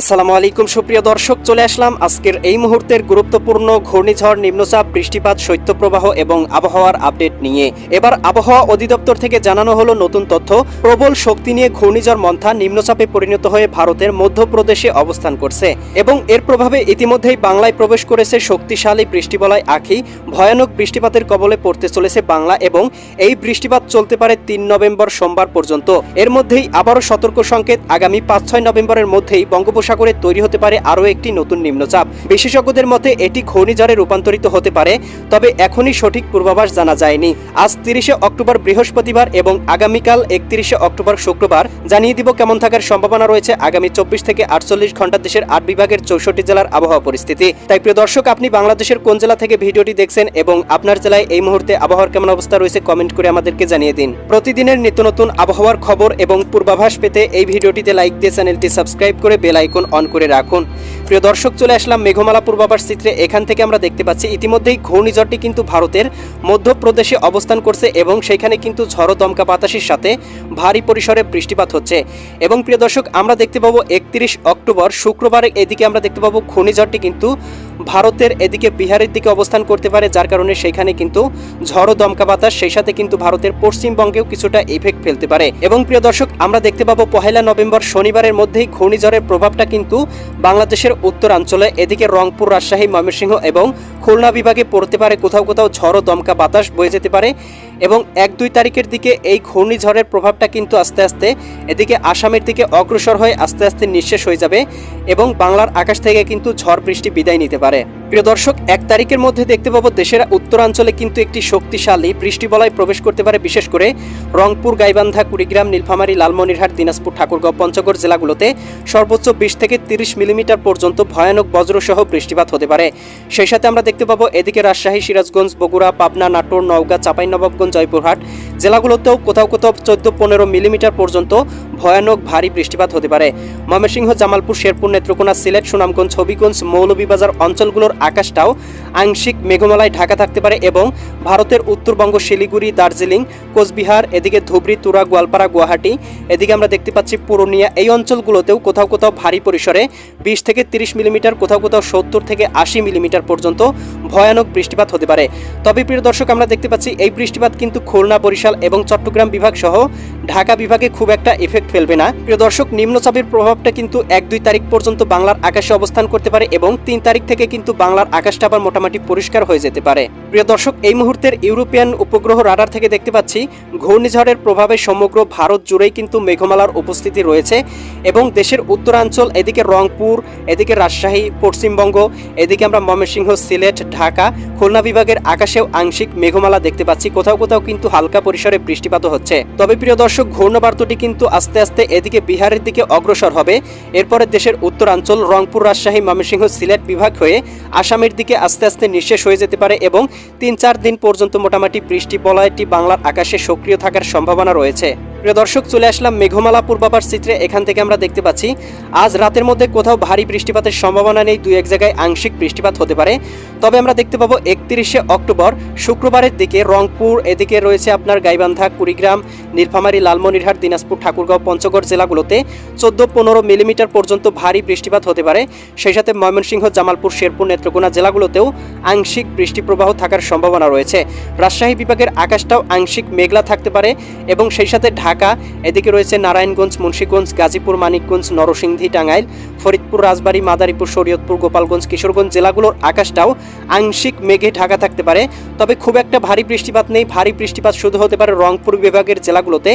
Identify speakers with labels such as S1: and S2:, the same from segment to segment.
S1: আসসালামু আলাইকুম, সুপ্রিয় দর্শক, চলে আসলাম আজকের এই মুহূর্তের গুরুত্বপূর্ণ ঘূর্ণিঝড়, নিম্নচাপ, বৃষ্টিপাত, শৈত্যপ্রবাহ এবং আবহাওয়ার আপডেট নিয়ে। এবার আবহাওয়া অধিদপ্তর থেকে জানানো হলো নতুন তথ্য। প্রবল শক্তি নিয়ে ঘূর্ণিঝড় মন্থা নিম্নচাপে পরিণত হয়ে ভারতের মধ্যপ্রদেশে অবস্থান করছে এবং এর প্রভাবে ইতিমধ্যেই বাংলায় প্রবেশ করেছে শক্তিশালী বৃষ্টিবলয় আখি। ভয়ানক বৃষ্টিপাতের কবলে পড়তে চলেছে বাংলা এবং এই বৃষ্টিপাত চলতে পারে তিন নভেম্বর সোমবার পর্যন্ত। এর মধ্যেই আবারও সতর্ক সংকেত। আগামী পাঁচ ছয় নভেম্বরের মধ্যেই বঙ্গোপসাগরে তৈরি হতে পারে আরও একটি নতুন নিম্নচাপ। বিশেষজ্ঞদের মতে, এটি ঘূর্ণিঝড়ে রূপান্তরিত হতে পারে, তবে এখনই সঠিক পূর্বাভাস জানা যায়নি। আজ তিরিশে অক্টোবর বৃহস্পতিবার এবং আগামীকাল একত্রিশে অক্টোবর শুক্রবার জানিয়ে দিব কেমন থাকার সম্ভাবনা রয়েছে আগামী চব্বিশ থেকে আটচল্লিশ ঘণ্টা দেশের আট বিভাগের চৌষট্টি জেলার আবহাওয়া পরিস্থিতি। তাই প্রিয় দর্শক, আপনি বাংলাদেশের কোন জেলা থেকে ভিডিওটি দেখছেন এবং আপনার জেলায় এই মুহূর্তে আবহাওয়ার কেমন অবস্থা রয়েছে কমেন্ট করে আমাদেরকে জানিয়ে দিন। প্রতিদিনের নিত্য নতুন আবহাওয়ার খবর এবং পূর্বাভাস পেতে এই ভিডিওটিতে লাইক দিয়ে চ্যানেলটি সাবস্ক্রাইব করে বেল আইকন অন করে রাখুন। প্রিয় দর্শক, চলে আসলাম মেঘমালা পূর্বাভাস চিত্রে। এখান থেকে আমরা দেখতে পাচ্ছি, ইতিমধ্যেই ঘূর্ণিঝড়টি কিন্তু ভারতের মধ্যপ্রদেশে অবস্থান করছে এবং সেখানে কিন্তু ঝড় দমকা বাতাসের সাথে ভারী পরিসরে বৃষ্টিপাত হচ্ছে। এবং প্রিয় দর্শক, আমরা দেখতে পাবো একত্রিশ অক্টোবর শুক্রবার এদিকে আমরা দেখতে পাবো, ঘূর্ণিঝড়টি কিন্তু ভারতের এদিকে বিহারের দিকে অবস্থান করতে পারে, যার কারণে সেখানে কিন্তু ঝড়ো দমকা বাতাস, সেই সাথে কিন্তু ভারতের পশ্চিমবঙ্গেও কিছুটা ইফেক্ট ফেলতে পারে। এবং প্রিয় দর্শক, আমরা দেখতে পাবো পহেলা নভেম্বর শনিবারের মধ্যেই ঘূর্ণিঝড়ের প্রভাবটা কিন্তু বাংলাদেশের উত্তরাঞ্চলে, এদিকে রংপুর, রাজশাহী, ময়মনসিংহ এবং খুলনা বিভাগে পড়তে পারে। কোথাও কোথাও ঝড়ো দমকা বাতাস বয়ে যেতে পারে। এবং এক দুই তারিখের দিকে এই ঘূর্ণিঝড়ের প্রভাবটা কিন্তু আস্তে আস্তে এদিকে আসামের দিকে অগ্রসর হয়ে আস্তে আস্তে নিঃশেষ হয়ে যাবে এবং বাংলার আকাশ থেকে কিন্তু ঝড় বৃষ্টি বিদায় নিতে পারে। প্রিয় দর্শক, এক তারিখের মধ্যে দেখতে পাবো দেশের উত্তরাঞ্চলে কিন্তু একটি শক্তিশালী বৃষ্টিবলয় প্রবেশ করতে পারে, বিশেষ করে রংপুর, গাইবান্ধা, কুড়িগ্রাম, নীলফামারী, লালমনিরহাট, দিনাজপুর, ঠাকুরগাঁও, পঞ্চগড় জেলাগুলোতে সর্বোচ্চ বিশ থেকে তিরিশ মিলিমিটার পর্যন্ত ভয়ানক বজ্রসহ বৃষ্টিপাত হতে পারে। সেই সাথে আমরা দেখতে পাবো এদিকে রাজশাহী, সিরাজগঞ্জ, বগুড়া, পাবনা, নাটোর, নওগাঁ, চাঁপাইনবাবগঞ্জ, জয়পুরহাট জেলাগুলোতেও কোথাও কোথাও চোদ্দ পনেরো মিলিমিটার পর্যন্ত ভয়ানক ভারী বৃষ্টিপাত হতে পারে। ময়মনসিংহ, জামালপুর, শেরপুর, নেত্রকোনা, সিলেট, সুনামগঞ্জ, হবিগঞ্জ, মৌলভীবাজার অঞ্চলগুলোর আকাশটাও আংশিক মেঘমালায় ঢাকা থাকতে পারে এবং ভারতের উত্তরবঙ্গ, শিলিগুড়ি, দার্জিলিং, কোচবিহার, এদিকে ধুবড়ি, তুরা, গোয়ালপাড়া, গুয়াহাটি, এদিকে আমরা দেখতে পাচ্ছি পুরুলিয়া। এই অঞ্চলগুলোতেও কোথাও কোথাও ভারী পরিসরে বিশ থেকে তিরিশ মিলিমিটার, কোথাও কোথাও সত্তর থেকে আশি মিলিমিটার পর্যন্ত ভয়ানক বৃষ্টিপাত হতে পারে। তবে প্রিয় দর্শক, আমরা দেখতে পাচ্ছি এই বৃষ্টিপাত কিন্তু খুলনা, বরিশাল এবং চট্টগ্রাম বিভাগ সহ ঢাকা বিভাগে খুব একটা এফেক্ট ফেলবে না। প্রিয় দর্শক নিম্নচাপের প্রভাবটা কিন্তু এক দুই তারিখ পর্যন্ত বাংলার আকাশে অবস্থান করতে পারে এবং তিন তারিখ থেকে কিন্তু বাংলার আকাশটা আবার মোটামুটি পরিষ্কার হয়ে যেতে পারে। প্রিয় দর্শক, এই মুহূর্তের ইউরোপিয়ান উপগ্রহ রাডার থেকে দেখতে পাচ্ছি, ঘূর্ণিঝড়ের প্রভাবে সমগ্র ভারত জুড়েই কিন্তু মেঘমালার উপস্থিতি রয়েছে এবং দেশের উত্তরাঞ্চল, এদিকে রংপুর, এদিকে রাজশাহী, পশ্চিমবঙ্গ, এদিকে আমরা ময়মনসিংহ, সিলেট, ঢাকা খুলনা বিভাগের আকাশেও আংশিক মেঘমালা দেখতে পাচ্ছি। কোথাও কোথাও কিন্তু হালকা পরিসরে বৃষ্টিপাতও হচ্ছে। তবে প্রিয় দর্শক, ঘূর্ণবার্তটি কিন্তু আস্তে আস্তে এদিকে বিহারের দিকে অগ্রসর হবে। এরপরে দেশের উত্তরাঞ্চল, রংপুর, রাজশাহী, ময়মনসিংহ, সিলেট বিভাগ হয়ে আসামের দিকে আস্তে আস্তে নিঃশেষ হয়ে যেতে পারে এবং তিন চার দিন পর্যন্ত মোটামুটি বৃষ্টি বলয়টি বাংলার আকাশে সক্রিয় থাকার সম্ভাবনা রয়েছে। প্রিয় দর্শক, চলে আসলাম মেঘমালা পূর্বাভাস চিত্রে। এখান থেকে আমরা দেখতে পাচ্ছি, আজ রাতের মধ্যে কোথাও ভারী বৃষ্টিপাতের সম্ভাবনা নেই, দুই এক জায়গায় আংশিক বৃষ্টিপাত হতে পারে। তবে আমরা দেখতে পাবো, একত্রিশে অক্টোবর, শুক্রবারের দিকে রংপুর, এদিকে রয়েছে আপনার গাইবান্ধা, কুড়িগ্রাম নীলফামারী লালমনিরহাট, দিনাজপুর, ঠাকুরগাঁও, পঞ্চগড় জেলাগুলোতে চোদ্দ পনেরো মিলিমিটার পর্যন্ত ভারী বৃষ্টিপাত হতে পারে। সেই সাথে ময়মনসিংহ, জামালপুর, শেরপুর, নেত্রকোনা জেলাগুলোতেও আংশিক বৃষ্টিপ্রবাহ থাকার সম্ভাবনা রয়েছে। রাজশাহী বিভাগের আকাশটাও আংশিক মেঘলা থাকতে পারে এবং সেই সাথে ঢাকা, এদিকে রয়েছে নারায়ণগঞ্জ, মুন্সীগঞ্জ, গাজীপুর, মানিকগঞ্জ, নরসিংদী, টাঙ্গাইল, ফরিদপুর, রাজবাড়ী, মাদারীপুর, শরীয়তপুর, গোপালগঞ্জ, কিশোরগঞ্জ জেলাগুলোর আকাশটাও আংশিক মেঘে ঢাকা থাকতে পারে। তবে খুব একটা ভারী বৃষ্টিপাত নেই। ভারী বৃষ্টিপাত শুধু হতে পারে রংপুর বিভাগের জেলাগুলোতে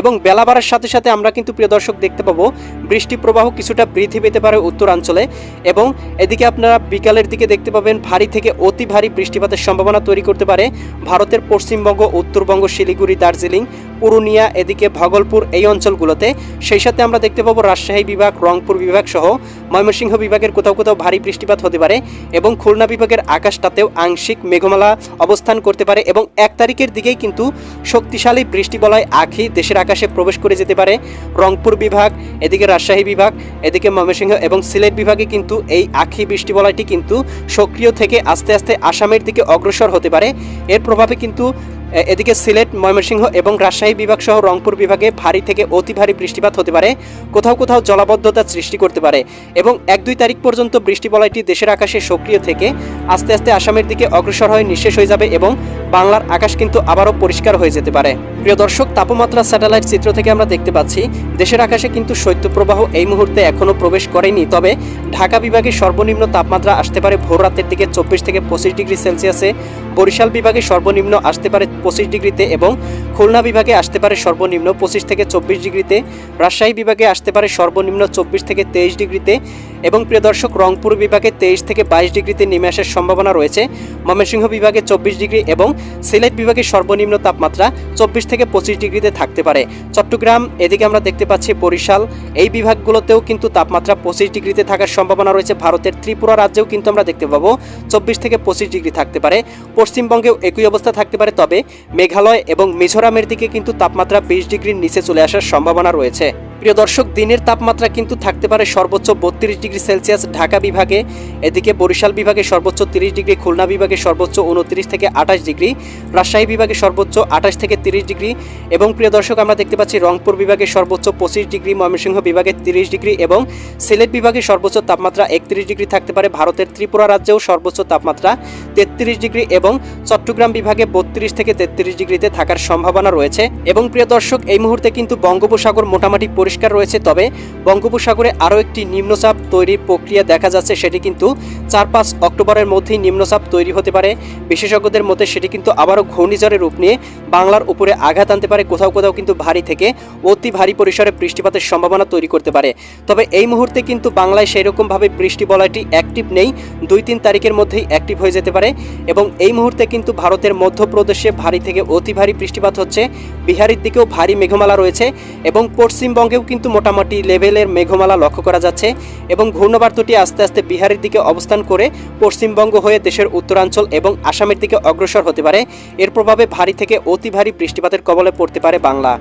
S1: এবং বেলা বাড়ার সাথে সাথে আমরা কিন্তু, প্রিয় দর্শক, দেখতে পাবো বৃষ্টি প্রবাহ কিছুটা বৃদ্ধি পেতে পারে উত্তরাঞ্চলে এবং এদিকে আপনারা বিকালের দিকে দেখতে পাবেন ভারী থেকে অতি ভারী বৃষ্টিপাতের সম্ভাবনা তৈরি করতে পারে ভারতের পশ্চিমবঙ্গ, উত্তরবঙ্গ, শিলিগুড়ি, দার্জিলিং। পুরুলিয়া এদিকে ভাগলপুর এই অঞ্চলগুলোতে। সেই সাথে আমরা দেখতে পাবো রাজশাহী বিভাগ, রংপুর বিভাগ সহ ময়মনসিংহ বিভাগের কোথাও কোথাও ভারী বৃষ্টিপাত হতে পারে এবং খুলনা বিভাগের আকাশটাতেও আংশিক মেঘমালা অবস্থান করতে পারে এবং এক তারিখের দিকেই কিন্তু শক্তিশালী বৃষ্টিবলয় আখি দেশের আকাশে প্রবেশ করে যেতে পারে। রংপুর বিভাগ, এদিকে রাজশাহী বিভাগ, এদিকে ময়মনসিংহ এবং সিলেট বিভাগে কিন্তু এই আখি বৃষ্টিবলয়টি কিন্তু সক্রিয় থেকে আস্তে আস্তে আসামের দিকে অগ্রসর হতে পারে। এর প্রভাবে কিন্তু এদিকে সিলেট, ময়মনসিংহ এবং রাজশাহী বিভাগ সহ রংপুর বিভাগে ভারী থেকে অতি ভারী বৃষ্টিপাত হতে পারে, কোথাও কোথাও জলাবদ্ধতা সৃষ্টি করতে পারে এবং এক দুই তারিখ পর্যন্ত বৃষ্টি বলয়টি দেশের আকাশে সক্রিয় থেকে আস্তে আস্তে আসামের দিকে অগ্রসর হয়ে নিঃশেষ হয়ে যাবে এবং বাংলার আকাশ কিন্তু আবারও পরিষ্কার হয়ে যেতে পারে। প্রিয় দর্শক, তাপমাত্রা স্যাটেলাইট চিত্র থেকে আমরা দেখতে পাচ্ছি, দেশের আকাশে কিন্তু শৈত্যপ্রবাহ এই মুহূর্তে এখনও প্রবেশ করেনি। তবে ঢাকা বিভাগে সর্বনিম্ন তাপমাত্রা আসতে পারে ভোর রাতের দিকে চব্বিশ থেকে পঁচিশ ডিগ্রি সেলসিয়াসে, বরিশাল বিভাগে সর্বনিম্ন আসতে পারে পঁচিশ ডিগ্রিতে এবং খুলনা বিভাগে আসতে পারে সর্বনিম্ন পঁচিশ থেকে চব্বিশ ডিগ্রিতে, রাজশাহী বিভাগে আসতে পারে সর্বনিম্ন চব্বিশ থেকে তেইশ ডিগ্রিতে এবং প্রিয় দর্শক, রংপুর বিভাগে তেইশ থেকে বাইশ ডিগ্রিতে নেমে আসার সম্ভাবনা রয়েছে। ময়মনসিংহ বিভাগে চব্বিশ ডিগ্রি এবং সিলেট বিভাগে সর্বনিম্ন তাপমাত্রা চব্বিশ থেকে পঁচিশ ডিগ্রিতে থাকতে পারে। চট্টগ্রাম, এদিকে আমরা দেখতে পাচ্ছি বরিশাল। এই বিভাগগুলোতেও কিন্তু তাপমাত্রা পঁচিশ ডিগ্রিতে থাকার সম্ভাবনা রয়েছে। ভারতের ত্রিপুরা রাজ্যেও কিন্তু আমরা দেখতে পাবো চব্বিশ থেকে পঁচিশ ডিগ্রি থাকতে পারে। পশ্চিমবঙ্গেও একই অবস্থা থাকতে পারে, তবে মেঘালয় এবং মিজোরামের দিকে কিন্তু তাপমাত্রা বিশ ডিগ্রির নিচে চলে আসার সম্ভাবনা রয়েছে। প্রিয় দর্শক, দিনের তাপমাত্রা কিন্তু থাকতে পারে সর্বোচ্চ বত্রিশ ডিগ্রি সেলসিয়াস ঢাকা বিভাগে, এদিকে বরিশাল বিভাগে সর্বোচ্চ তিরিশ ডিগ্রি, খুলনা বিভাগে সর্বোচ্চ উনত্রিশ থেকে আঠাশ ডিগ্রি, রাজশাহী বিভাগে সর্বোচ্চ আঠাশ থেকে তিরিশ ডিগ্রি এবং প্রিয় দর্শক, আমরা দেখতে পাচ্ছি রংপুর বিভাগে সর্বোচ্চ পঁচিশ ডিগ্রি, ময়মনসিংহ বিভাগে তিরিশ ডিগ্রি এবং সিলেট বিভাগে সর্বোচ্চ তাপমাত্রা একত্রিশ ডিগ্রি থাকতে পারে। ভারতের ত্রিপুরা রাজ্যেও সর্বোচ্চ তাপমাত্রা তেত্রিশ ডিগ্রি এবং চট্টগ্রাম বিভাগে বত্রিশ থেকে তেত্রিশ ডিগ্রিতে থাকার সম্ভাবনা রয়েছে। এবং প্রিয় দর্শক, এই মুহূর্তে কিন্তু বঙ্গোপসাগর মোটামুটি পরিষ্কার রয়েছে, তবে বঙ্গোপসাগরে আরও একটি নিম্নচাপ তৈরির প্রক্রিয়া দেখা যাচ্ছে, সেটি কিন্তু চার পাঁচ অক্টোবরের মধ্যেই নিম্নচাপ তৈরি হতে পারে। বিশেষজ্ঞদের মতে সেটি কিন্তু আবারও ঘূর্ণিঝড়ের রূপ নিয়ে বাংলার উপরে আঘাত আনতে পারে, কোথাও কোথাও কিন্তু ভারী থেকে অতি ভারী পরিসরে বৃষ্টিপাতের সম্ভাবনা তৈরি করতে পারে। তবে এই মুহূর্তে কিন্তু বাংলায় সেই রকমভাবে বৃষ্টি বলয়টি অ্যাক্টিভ নেই, দুই তিন তারিখের মধ্যেই অ্যাক্টিভ হয়ে যেতে পারে এবং এই মুহূর্তে কিন্তু ভারতের মধ্যপ্রদেশে ভারী থেকে অতি ভারী বৃষ্টিপাত হচ্ছে, বিহারের দিকেও ভারী মেঘমালা রয়েছে এবং পশ্চিমবঙ্গেও কিন্তু মোটামুটি লেভেলের মেঘমালা লক্ষ্য করা যাচ্ছে এবং ঘূর্ণবার্তটি আস্তে আস্তে বিহারের দিকে অবস্থান করে পশ্চিমবঙ্গ হয়ে দেশের উত্তরাঞ্চল এবং আসামের দিকে অগ্রসর হতে পারে। এর প্রভাবে ভারী থেকে অতি ভারী বৃষ্টিপাতের কবলে পড়তে পারে বাংলা।